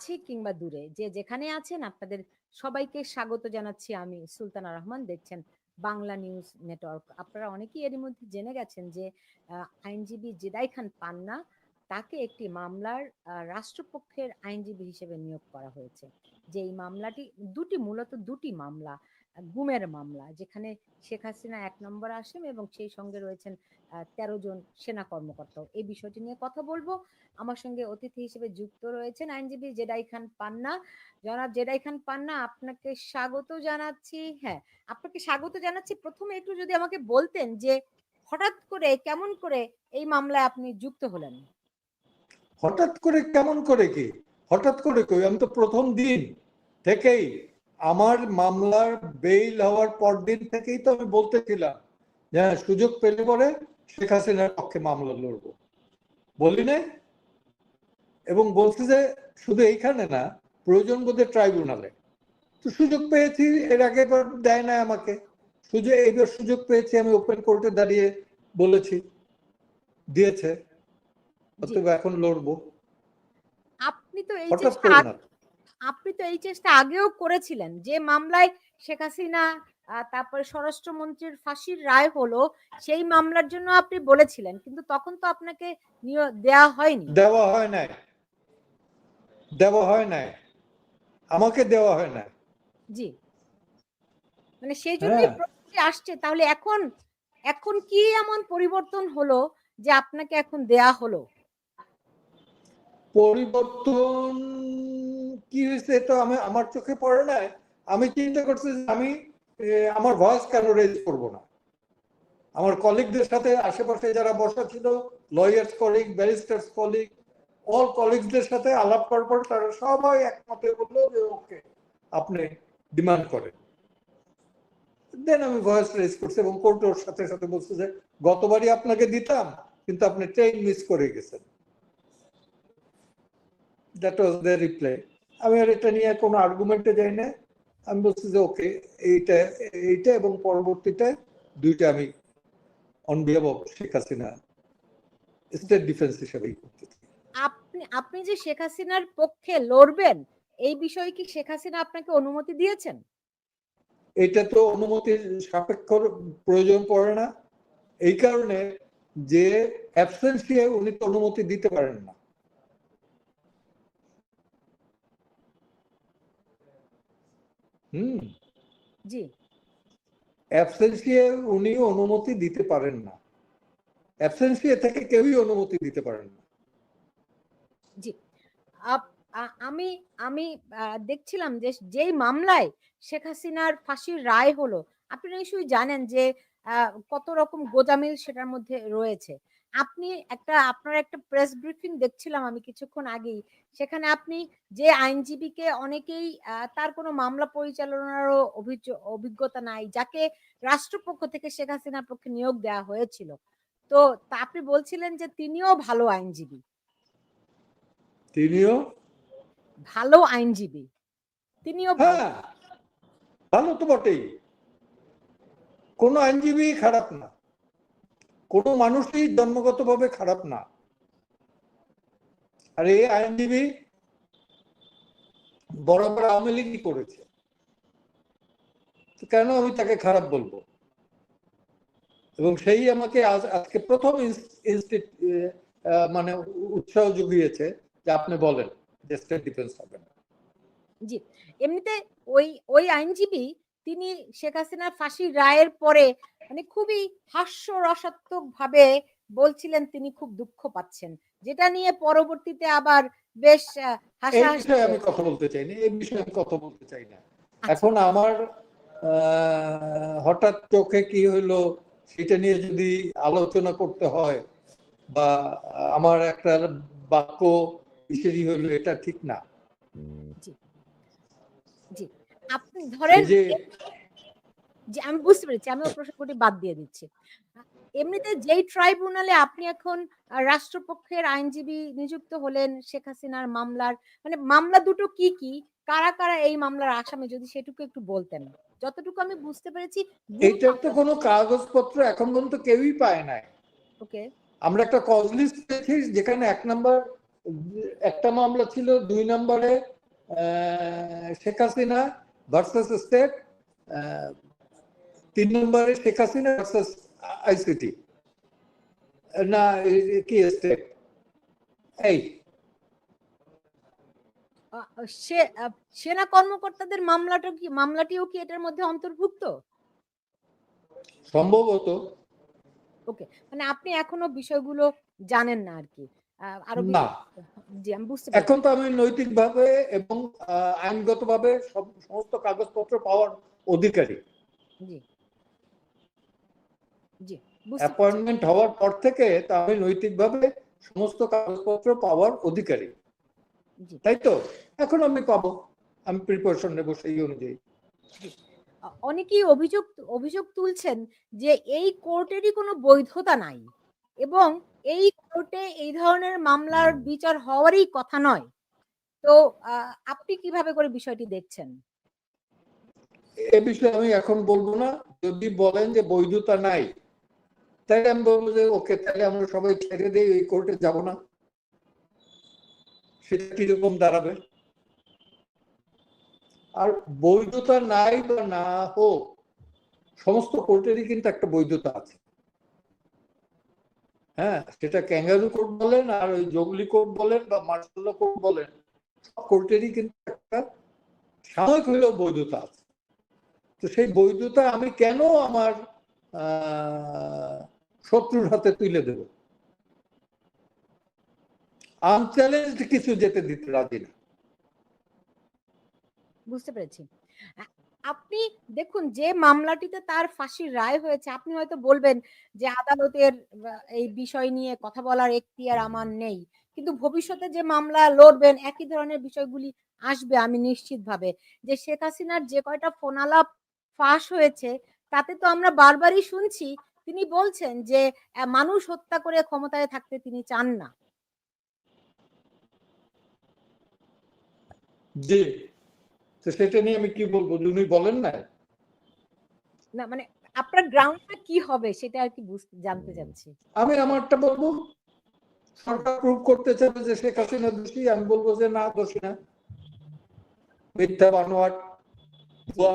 কাছে কিংবা দূরে। যে যেখানে আছেন আপনাদের সবাইকে স্বাগত জানাচ্ছি আমি সুলতানা রহমান। দেখছেন বাংলা নিউজ নেটওয়ার্ক। আপনারা অনেকেই এরই মধ্যে জেনে গেছেন যে আইনজীবী জেদাই খান পান্না তাকে একটি মামলার রাষ্ট্রপক্ষের আইনজীবী হিসেবে নিয়োগ করা হয়েছে। যে এই মামলাটি দুটি, মূলত দুটি মামলা গুমের মামলা, যেখানে শেখ হাসিনা এক নম্বর আসামি এবং সেই সঙ্গে রয়েছেন তেরো জন সেনা কর্মকর্তা এই বিষয়টি নিয়ে কথা বলব। আমার সঙ্গে অতিথি হিসেবে যুক্ত রয়েছেন আইনজীবী জেডাই খান পান্না। জনাব জেডাই খান পান্না, আপনাকে স্বাগত জানাচ্ছি। হ্যাঁ আপনাকে স্বাগত জানাচ্ছি। প্রথমে একটু যদি আমাকে বলতেন যে হঠাৎ করে, কেমন করে এই মামলায় আপনি যুক্ত হলেন? হঠাৎ করে কেমন করে কি? হঠাৎ করে কই আমি তো প্রথম দিন থেকেই আমার মামলার বেইল হওয়ার পর দিন থেকেই তো আমি বলতেছিলাম যে হ্যাঁ, সুযোগ পেলে পরে শেখ হাসিনার পক্ষে মামলা লড়বো। বলি না এবং বলছি যে শুধু এইখানে না প্রয়োজন বোধে ট্রাইব্যুনালে। তো সুযোগ পেয়েছি এর আগে দেয় না আমাকে। সুযোগ এইবার সুযোগ পেয়েছি আমি ওপেন কোর্টে দাঁড়িয়ে বলেছি। দিয়েছে অথবা এখন লড়বো। আপনি তো এই না। আপনি তো এই চেষ্টা আগেও করেছিলেন যে মামলায় শেখ হাসিনা তারপরে স্বরাষ্ট্রমন্ত্রীর ফাঁসির রায় হলো সেই মামলার জন্য আপনি বলেছিলেন কিন্তু তখন তো আপনাকে দেয়া হয়নি। দেওয়া হয় নাই। দেওয়া হয় নাই। আমাকে দেওয়া হয় না জি। মানে সেই জন্যই হ্যাঁ। আসছে তাহলে এখন এখন কি এমন পরিবর্তন হলো যে আপনাকে এখন দেয়া হলো? পরিবর্তন কি হয়েছে তো আমি, আমার চোখে পড়ে নাই আমি চিন্তা করছি যে আমি আমার ভয়েস কেন রেজ করব না? আমার কলিগদের সাথে আশেপাশে যারা বসা ছিল lawyers colleague barristers colleague all কলিগদের সাথে আলাপ করার পর তারা সবাই একমতে বলল যে, ওকে, আপনি ডিমান্ড করেন। দেন আমি ভয়েস রেজ করছি এবং কোর্ট ওর সাথে সাথে বলছে যে, গতবারই আপনাকে দিতাম, কিন্তু আপনি ট্রেন মিস করে গেছেন। দ্যাট ওয়াজ দ্য রিপ্লাই আমি আর এটা নিয়ে কোনো আর্গুমেন্টে যাই না আমি বলছি যে ওকে এইটা এইটা এবং পরবর্তীতে দুইটা আমি on behalf of Sheikh Hasina state defence হিসেবেই করতে আপনি আপনি যে শেখ হাসিনার পক্ষে লড়বেন এই বিষয়ে কি শেখ হাসিনা আপনাকে অনুমতি দিয়েছেন? এটা তো অনুমতির সাপেক্ষ প্রয়োজন পড়ে না। এই কারণে যে অ্যাবসেন্সিয়ে উনি তো অনুমতি দিতে পারেন না। হুম। জি। অ্যাবসেন্সিয়ে উনি অনুমতি দিতে পারেন না। অ্যাবসেন্সিয়ে থেকে কেউই অনুমতি দিতে পারেন না। জি। আমি আমি দেখছিলাম যে যেই মামলায় শেখ হাসিনার ফাঁসির রায় হলো আপনি নিশ্চয়ই জানেন যে আহ, কত রকম গোজামিল সেটার মধ্যে রয়েছে। আপনি একটা আপনার একটা প্রেস ব্রিফিং দেখছিলাম আমি কিছুক্ষণ আগেই। সেখানে আপনি যে আইনজীবীকে অনেকেই তার কোনো মামলা পরিচালনারও অভিজ্ঞতা নাই যাকে রাষ্ট্রপক্ষ থেকে শেখ হাসিনার পক্ষে নিয়োগ দেওয়া হয়েছিল। তো আপনি বলছিলেন যে তিনিও ভালো আইনজীবী। তিনিও? ভালো আইনজীবী। তিনিও ভালো। হ্যাঁ তো বটেই। কোনো আইনজীবী খারাপ না। কোনো মানুষই জন্মগতভাবে খারাপ না। আর এই আইনজীবী বরাবর আওয়ামী লীগই করেছে। কেন আমি তাকে খারাপ বলব? এবং সেই আমাকে আজ, আজকে প্রথম মানে উৎসাহ জুগিয়েছে যে আপনি বলেন যে স্টেট ডিফেন্স হবে না। জি, এমনিতে ওই ওই আইনজীবী তিনি শেখ হাসিনার ফাঁসির রায়ের পরে মানে খুবই হাস্যরসাত্মক ভাবে বলছিলেন তিনি খুব দুঃখ পাচ্ছেন। যেটা নিয়ে পরবর্তীতে আবার বেশ হাসাহাসি আমি কথা বলতে চাই না এই বিষয়ে আমি কথা বলতে চাই না। আচ্ছা। এখন আমার আহ, হঠাৎ চোখে কি হইল সেটা নিয়ে যদি আলোচনা করতে হয় বা আমার একটা বাক্য ইসেরই হইল এটা ঠিক না। আপনি ধরেন যে আমি বুঝতে পেরেছি আমি ওই প্রসঙ্গটি বাদ দিয়ে দিচ্ছি। এমনিতে যেই ট্রাইব্যুনালে আপনি এখন রাষ্ট্রপক্ষের আইনজীবী নিযুক্ত হলেন শেখ হাসিনার মামলার মানে মামলা দুটো কি কি কারা কারা এই মামলার আসামি যদি সেটুকু একটু বলতেন। যতটুকু আমি বুঝতে পেরেছি এইটার তো কোনো কাগজপত্র এখন পর্যন্ত কেউই পায় নাই। ওকে। আমরা একটা কজ লিস্ট পেয়েছি যেখানে এক নাম্বার একটা মামলা ছিল দুই নম্বরে শেখ হাসিনা ভার্সাস স্টেট তিন নম্বরে শেখ হাসিনা ভার্সাস আইসিটি। না কি স্টেট? এই। সে সেনা কর্মকর্তাদের মামলাটা কি মামলাটিও কি এটার মধ্যে অন্তর্ভুক্ত? সম্ভবত। ওকে মানে আপনি এখনও বিষয়গুলো জানেন না আর কি। আরও না। এখন তো আমি নৈতিকভাবে এবং আইনগতভাবে সমস্ত কাগজপত্র পাওয়ার অধিকারী। অ্যাপয়েন্টমেন্ট হওয়ার পর থেকে তা আমি নৈতিকভাবে সমস্ত কাগজপত্র পাওয়ার অধিকারী। তাই তো? এখন আমি পাবো। আমি প্রিপারেশন নেব সেই অনুযায়ী। অনেকেই অভিযোগ অভিযোগ তুলছেন যে এই কোর্টেরই কোনো বৈধতা নাই। এবং এই কোর্টে এই ধরনের মামলার বিচার হওয়ারই কথা নয়। তো আপনি কীভাবে করে বিষয়টি দেখছেন? এ বিষয়ে আমি এখন বলব না। যদি বলেন যে বৈধতা নাই, তাহলে আমি বলব যে ওকে তাহলে আমরা সবাই ছেড়ে দিই এই কোর্টে যাব না। সেটা কীরকম দাঁড়াবে? আর বৈধতা নাই বা না হোক, সমস্ত কোর্টেরই কিন্তু একটা বৈধতা আছে। হ্যাঁ সেটা ক্যাঙ্গারু কোর্ট বলেন আর ওই জগলি কোর্ট বলেন বা মার্শাল কোর্ট বলেন, সব কোর্টেরই কিন্তু একটা সাময়িক হলেও বৈধতা আছে। তো সেই বৈধতা আমি কেন আমার শত্রুর হাতে তুলে দেব? আনচ্যালেঞ্জ কিছু যেতে দিতে রাজি না। বুঝতে পেরেছি। আপনি দেখুন, যে মামলাটিতে তার ফাঁসির রায় হয়েছে, আপনি হয়তো বলবেন যে আদালতের এই বিষয় নিয়ে কথা বলার এখতিয়ার আমার নেই। কিন্তু ভবিষ্যতে যে মামলা লড়বেন, একই ধরনের বিষয়গুলি আসবে আমি নিশ্চিত ভাবে যে শেখ হাসিনার যে কয়টা ফোনালাপ ফাঁস হয়েছে, তাতে তো আমরা বারবারই শুনছি, তিনি বলছেন যে মানুষ হত্যা করে ক্ষমতায় থাকতে তিনি চান না। জি। তো সেটা নিয়ে আমি কি বলব? উনি বলেন না না মানে আপনার গ্রাউন্ডটা কি হবে সেটা আর কি বুঝতে জানতে চাচ্ছি। আমি আমারটা বলব সরকার প্রুভ করতে চাবে যে শেখ হাসিনা দোষী আমি বলব যে না দোষী না। মিথ্যা বানোয়াট ভুয়া।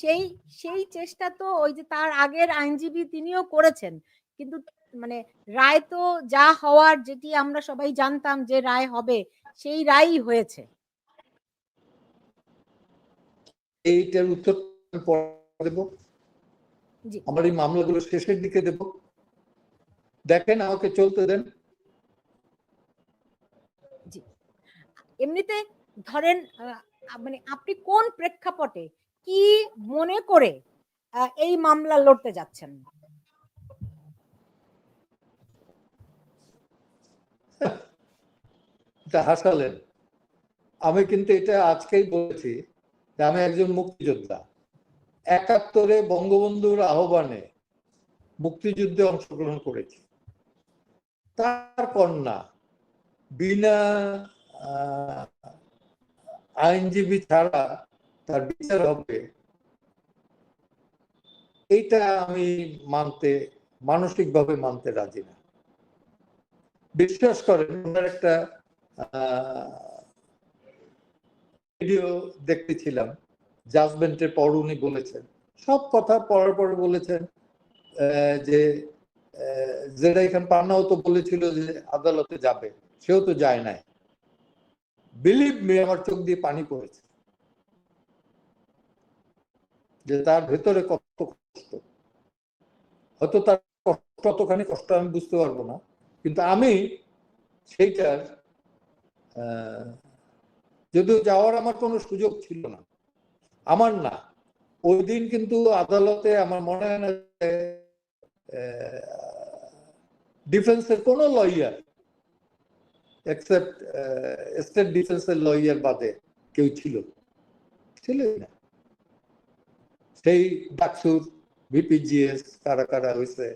সেই সেই চেষ্টা তো ওই যে তার আগের আইনজীবী তিনিও করেছেন। কিন্তু মানে রায় তো যা হওয়ার যেটি আমরা সবাই জানতাম যে রায় হবে সেই রায়ই হয়েছে। এইটার উত্তর দেবো। আমার এই মামলাগুলো শেষের দিকে দেব। দেখেন আমাকে চলতে দেন। এমনিতে ধরেন মানে আপনি কোন প্রেক্ষাপটে কি মনে করে এই মামলা লড়তে যাচ্ছেন? এটা হাসালেন। আমি কিন্তু এটা আজকেই বলেছি যে আমি একজন মুক্তিযোদ্ধা। একাত্তরে বঙ্গবন্ধুর আহ্বানে মুক্তিযুদ্ধে অংশগ্রহণ করেছি। তার কন্যা বিনা আইনজীবী ছাড়া তার বিচার হবে। এইটা আমি মানতে, মানসিকভাবে মানতে রাজি না। বিশ্বাস করেন, ওনার একটা ভিডিও দেখতেছিলাম। জাজমেন্টের পর উনি বলেছেন। সব কথা পড়ার পর বলেছেন যে জেডাই খান পান্নাও তো বলেছিল যে আদালতে যাবে, সেও তো যায় নাই। বিলিভ মি আমার চোখ দিয়ে পানি পড়েছে। যে তার ভেতরে কত কষ্ট। হয়তো তার কষ্ট কতখানি কষ্ট আমি বুঝতে পারব না। কিন্তু আমি সেইটার যদিও যাওয়ার আমার কোনো সুযোগ ছিল না। আমার না। ওই দিন কিন্তু আদালতে আমার মনে হয় না ডিফেন্সের কোনো লয়ার এক্সেপ্ট স্টেট ডিফেন্সের লয়ার বাদে কেউ ছিল। ছিলই না। সেই ডাকসুর ভিপিজিএস কারা কারা হয়েছে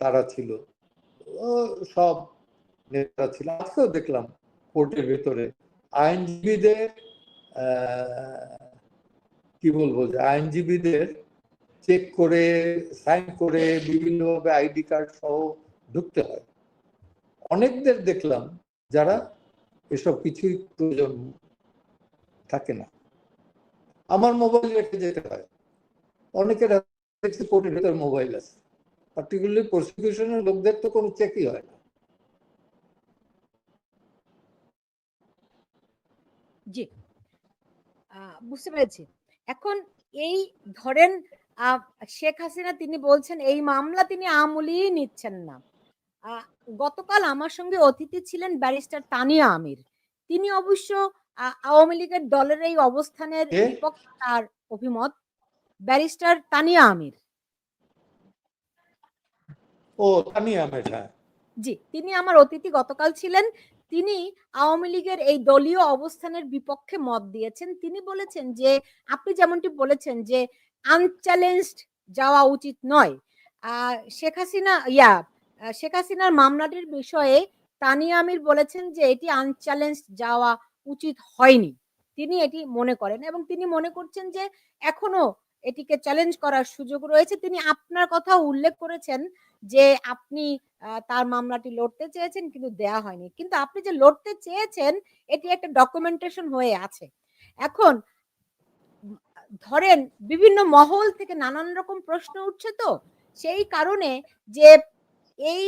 তারা ছিল। সব নেতা ছিল। আজকেও দেখলাম। কোর্টের ভেতরে। আইনজীবীদের কি বলব যে আইনজীবীদের চেক করে, সাইন করে, বিভিন্নভাবে আইডি কার্ড সহ ঢুকতে হয়। অনেকদের দেখলাম যারা এসব কিছুই প্রয়োজন থাকে না। আমার মোবাইল রেখে যেতে হয়। অনেকের কোর্টের ভেতর মোবাইল আছে। পার্টিকুলারলি প্রসিকিউশনের লোকদের তো কোনো চেকই হয় না। জি। বুঝতে পেরেছি। এখন এই ধরেন শেখ হাসিনা তিনি বলছেন এই মামলা তিনি আমলেই নিচ্ছেন না। গতকাল আমার সঙ্গে অতিথি ছিলেন ব্যারিস্টার তানিয়া আমির। তিনি অবশ্য আওয়ামী লীগের দলের এই অবস্থানের বিপক্ষে তার অভিমত ব্যারিস্টার তানিয়া আমির। ও তানি আহমেদ হ্যাঁ। জি তিনি আমার অতিথি গতকাল ছিলেন তিনি আওয়ামী লীগের এই দলীয় অবস্থানের বিপক্ষে মত দিয়েছেন। তিনি বলেছেন যে, আপনি যেমনটি বলেছেন যে আনচ্যালেঞ্জড যাওয়া উচিত নয়। শেখ হাসিনা, ইয়া শেখ হাসিনার মামলাটির বিষয়ে তানিয়া আমির বলেছেন যে, এটি আনচ্যালেঞ্জড যাওয়া উচিত হয়নি। তিনি এটি মনে করেন এবং তিনি মনে করছেন যে, এখনও এটিকে চ্যালেঞ্জ করার সুযোগ রয়েছে। তিনি আপনার কথা উল্লেখ করেছেন যে, আপনি তার মামলাটি লড়তে চেয়েছেন কিন্তু দেয়া হয়নি। কিন্তু আপনি যে লড়তে চেয়েছেন, এটি একটা ডকুমেন্টেশন হয়ে আছে। এখন ধরেন বিভিন্ন মহল থেকে নানান রকম প্রশ্ন উঠছে তো, সেই কারণে যে এই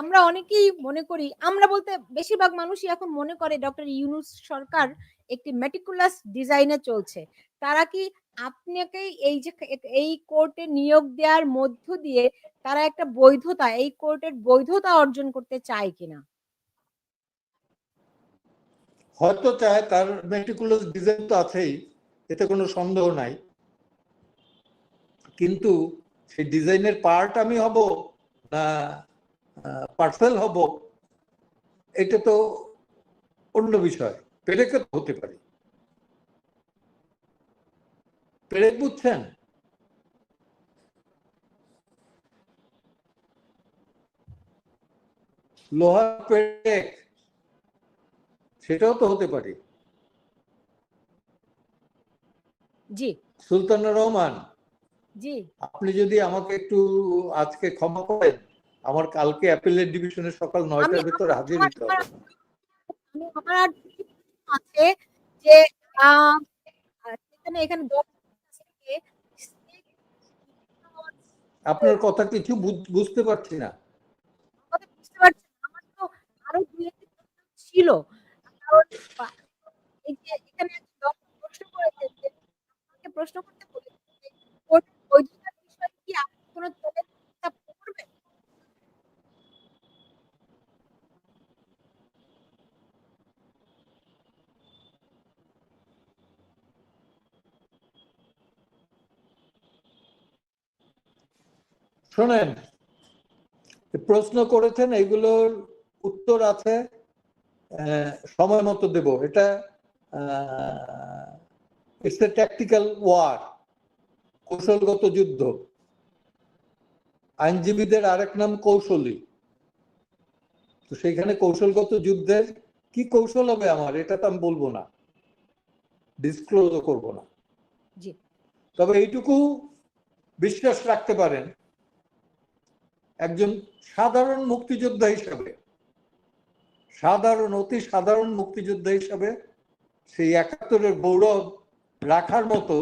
আমরা অনেকেই মনে করি, আমরা বলতে বেশিরভাগ মানুষই এখন মনে করে ডক্টর ইউনুস সরকার একটি মেটিকুলাস ডিজাইনে চলছে। তারা কি আপনাকে এই যে এই কোর্টে নিয়োগ দেওয়ার মধ্য দিয়ে তারা একটা বৈধতা, এই কোর্টের বৈধতা অর্জন করতে চায় কিনা? হয়তো চায়, তার মেটিকুলাস ডিজাইন তো আছেই, এতে কোনো সন্দেহ নাই। কিন্তু সেই ডিজাইনের পার্ট আমি হব না পার্সেল হব, এটা তো অন্য বিষয়। পেরেকে হতে পারি। পেরেক বুঝছেন লোহার পেরেক সেটাও তো হতে পারে। জি। রহমান জি। আপনি যদি আমাকে একটু আজকে ক্ষমা করেন আমার কালকে অ্যাপেলের ডিভিশনে সকাল নয়টার ভেতরে হাজির হতে হবে। আমি- আমার আছে যে এখানে দশ থেকে আপনার কথা কিছু বুঝ- বুঝতে পারছি না। আমার তো আরও ছিল। কারণ যে প্রশ্ন করেছেন যে করতে কি দলের প্রস্তাব করবেন শোনেন যে প্রশ্ন করেছেন এগুলোর উত্তর আছে সময় মতো দেব। এটা ইটস এ ট্যাকটিক্যাল ওয়ার কৌশলগত যুদ্ধ। আইনজীবীদের আরেক নাম কৌশলী। তো সেইখানে কৌশলগত যুদ্ধের কি কৌশল হবে আমার এটা তো আমি বলব না। ডিসক্লোজও করব না। তবে এইটুকু বিশ্বাস রাখতে পারেন একজন সাধারণ মুক্তিযোদ্ধা হিসাবে, সাধারণ, অতি সাধারণ মুক্তিযোদ্ধা হিসাবে সেই একাত্তরের গৌরব রাখার মতো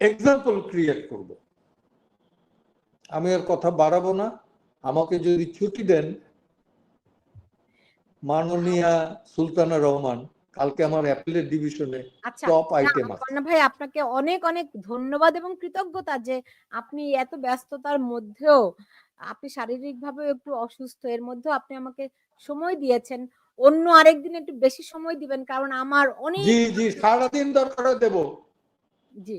এক্সাম্পল ক্রিয়েট করব। আমি আর কথা বাড়াবো না। আমাকে যদি ছুটি দেন, মাননীয়া সুলতানা রহমান কালকে আমার অ্যাপেলের ডিভিশনে আচ্ছা টপ আইটেম আছে। কর্ণা ভাই আপনাকে অনেক অনেক ধন্যবাদ এবং কৃতজ্ঞতা যে আপনি এত ব্যস্ততার মধ্যেও আপনি শারীরিকভাবে একটু অসুস্থ এর মধ্যেও আপনি আমাকে সময় দিয়েছেন। অন্য আরেকদিন একটু বেশি সময় দিবেন কারণ আমার অনেক জি জি সারাদিন দরকার দেব। জি।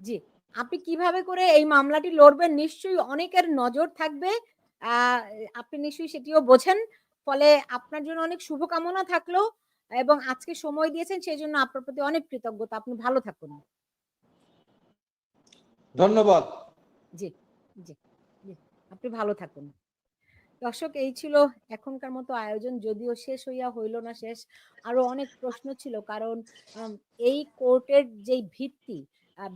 জি আপনি কীভাবে করে এই মামলাটি লড়বেন নিশ্চয়ই অনেকের নজর থাকবে। আহ, আপনি নিশ্চয়ই সেটিও বোঝেন। ফলে আপনার জন্য অনেক শুভকামনা থাকল এবং আজকে সময় দিয়েছেন সেই জন্য আপনার প্রতি অনেক কৃতজ্ঞতা। আপনি ভালো থাকুন। ধন্যবাদ। জি জি আপনি ভালো থাকুন। দর্শক এই ছিল এখনকার মতো আয়োজন যদিও শেষ হইয়া হইল না শেষ আরও অনেক প্রশ্ন ছিল কারণ এই কোর্টের যেই ভিত্তি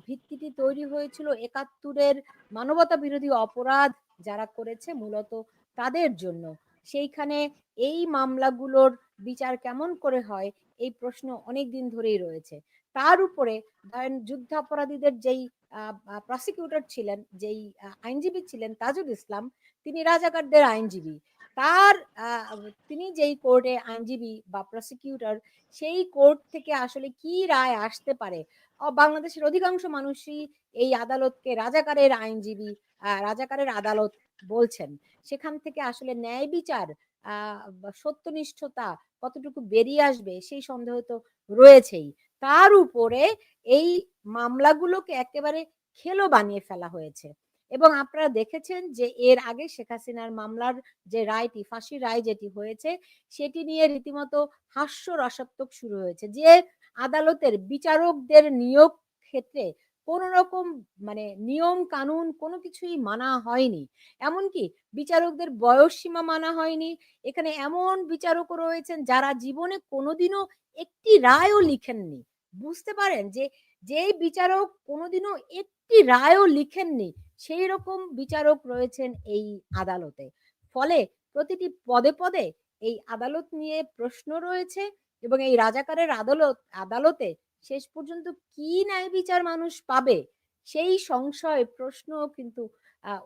ভিত্তিটি তৈরি হয়েছিল একাত্তরের মানবতা বিরোধী অপরাধ যারা করেছে মূলত তাদের জন্য। সেইখানে এই মামলাগুলোর বিচার কেমন করে হয়? এই প্রশ্ন অনেক দিন ধরেই রয়েছে। তার উপরে ধরেন যুদ্ধাপরাধীদের যেই প্রসিকিউটর ছিলেন, যেই আইনজীবী ছিলেন তাজুল ইসলাম, তিনি রাজাকারদের আইনজীবী। তার তিনি যেই কোর্টে আইনজীবী বা প্রসিকিউটর সেই কোর্ট থেকে আসলে কি রায় আসতে পারে? বাংলাদেশের অধিকাংশ মানুষই এই আদালতকে রাজাকারের আইনজীবী রাজাকারের আদালত বলছেন, সেখান থেকে আসলে ন্যায় বিচার সত্যনিষ্ঠতা কতটুকু বেরিয়ে আসবে সেই সন্দেহ তো রয়েছেই। তার উপরে এই মামলাগুলোকে একেবারে খেলো বানিয়ে ফেলা হয়েছে। এবং আপনারা দেখেছেন যে এর আগে শেখ হাসিনার মামলার যে রায়টি, ফাঁসির রায় যেটি হয়েছে, সেটি নিয়ে রীতিমতো হাস্য রসাত্মক শুরু হয়েছে। যে আদালতের বিচারকদের নিয়োগ ক্ষেত্রে কোন রকম মানে নিয়ম কানুন কোনো কিছুই মানা হয়নি। এমনকি বিচারকদের বয়স সীমা মানা হয়নি। এখানে এমন বিচারকও রয়েছেন যারা জীবনে কোনোদিনও একটি রায়ও লিখেননি। বুঝতে পারেন যে, যেই বিচারক কোনোদিনও একটি রায়ও লিখেননি, সেই রকম বিচারক রয়েছেন এই আদালতে। ফলে প্রতিটি পদে পদে এই আদালত নিয়ে প্রশ্ন রয়েছে এবং এই রাজাকারের আদালত, আদালতে শেষ পর্যন্ত কি ন্যায় বিচার মানুষ পাবে? সেই সংশয়, প্রশ্ন কিন্তু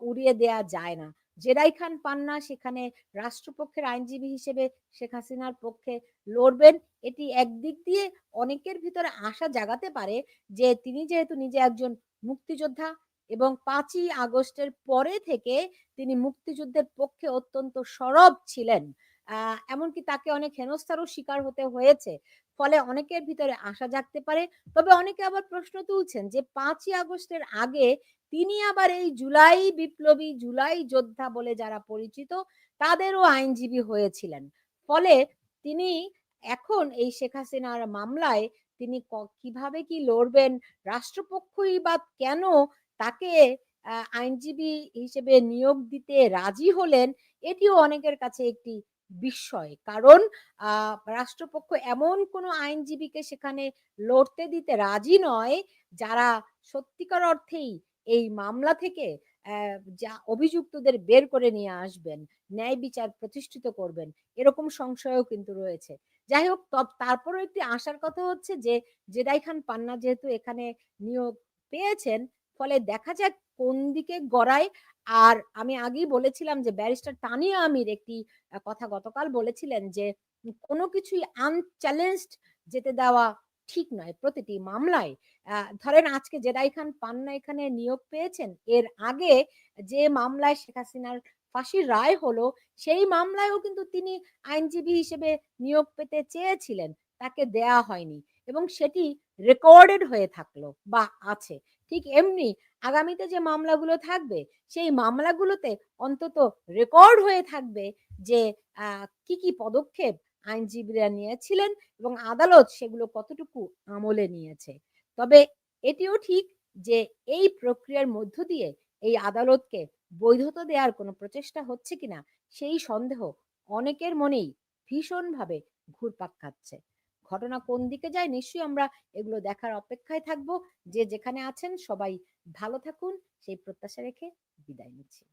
উড়িয়ে দেয়া যায় না। জেরাই খান পান্না সেখানে রাষ্ট্রপক্ষের আইনজীবী হিসেবে শেখ হাসিনার পক্ষে লড়বেন। এটি একদিক দিয়ে অনেকের ভিতরে আশা জাগাতে পারে যে, তিনি যেহেতু নিজে একজন মুক্তিযোদ্ধা এবং পাঁচই আগস্টের পরে থেকে তিনি মুক্তিযুদ্ধের পক্ষে অত্যন্ত সরব ছিলেন। এমনকি তাকে অনেক হেনস্থারও শিকার হতে হয়েছে। ফলে অনেকের ভিতরে আশা জাগতে পারে। তবে অনেকে আবার প্রশ্ন তুলছেন যে, পাঁচই আগস্টের আগে তিনি আবার এই জুলাই বিপ্লবী, জুলাই যোদ্ধা বলে যারা পরিচিত, তাদেরও আইনজীবী হয়েছিলেন। ফলে তিনি এখন এই শেখ হাসিনার মামলায় তিনি কীভাবে কি লড়বেন, রাষ্ট্রপক্ষই বা কেন তাকে আইনজীবী হিসেবে নিয়োগ দিতে রাজি হলেন, এটিও অনেকের কাছে একটি বিস্ময়। কারণ রাষ্ট্রপক্ষ এমন কোনো আইনজীবীকে সেখানে লড়তে দিতে রাজি নয়, যারা সত্যিকার অর্থেই এই মামলা থেকে যা অভিযুক্তদের বের করে নিয়ে আসবেন, ন্যায় বিচার প্রতিষ্ঠিত করবেন, এরকম সংশয়ও কিন্তু রয়েছে। যাই হোক তারপরেও একটি আশার কথা হচ্ছে যে, জেদাই খান পান্না যেহেতু এখানে নিয়োগ পেয়েছেন, ফলে দেখা যাক কোন দিকে গড়ায়? আর আমি আগেই বলেছিলাম যে ব্যারিস্টার তানিয়া আমির একটি কথা গতকাল বলেছিলেন যে কোনো কিছুই আনচ্যালেঞ্জড যেতে দেওয়া ঠিক নয় প্রতিটি মামলায়। ধরেন আজকে জেদাই খান পান্না এখানে নিয়োগ পেয়েছেন, এর আগে যে মামলায় শেখ হাসিনার ফাঁসির রায় হলো, সেই মামলায়ও কিন্তু তিনি আইনজীবী হিসেবে নিয়োগ পেতে চেয়েছিলেন, তাকে দেয়া হয়নি এবং সেটি রেকর্ডেড হয়ে থাকল বা আছে। ঠিক এমনি আগামীতে যে মামলাগুলো থাকবে, সেই মামলাগুলোতে অন্তত রেকর্ড হয়ে থাকবে যে কি কি পদক্ষেপ আইনজীবীরা নিয়েছিলেন এবং আদালত সেগুলো কতটুকু আমলে নিয়েছে। তবে এটিও ঠিক যে, এই প্রক্রিয়ার মধ্য দিয়ে এই আদালতকে বৈধতা দেওয়ার কোনো প্রচেষ্টা হচ্ছে কিনা, সেই সন্দেহ অনেকের মনেই ভীষণভাবে ঘুরপাক খাচ্ছে। ঘটনা কোন দিকে যায় নিশ্চয়ই আমরা এগুলো দেখার অপেক্ষায় থাকব। যে যেখানে আছেন সবাই ভালো থাকুন। সেই প্রত্যাশা রেখে বিদায় নিচ্ছি।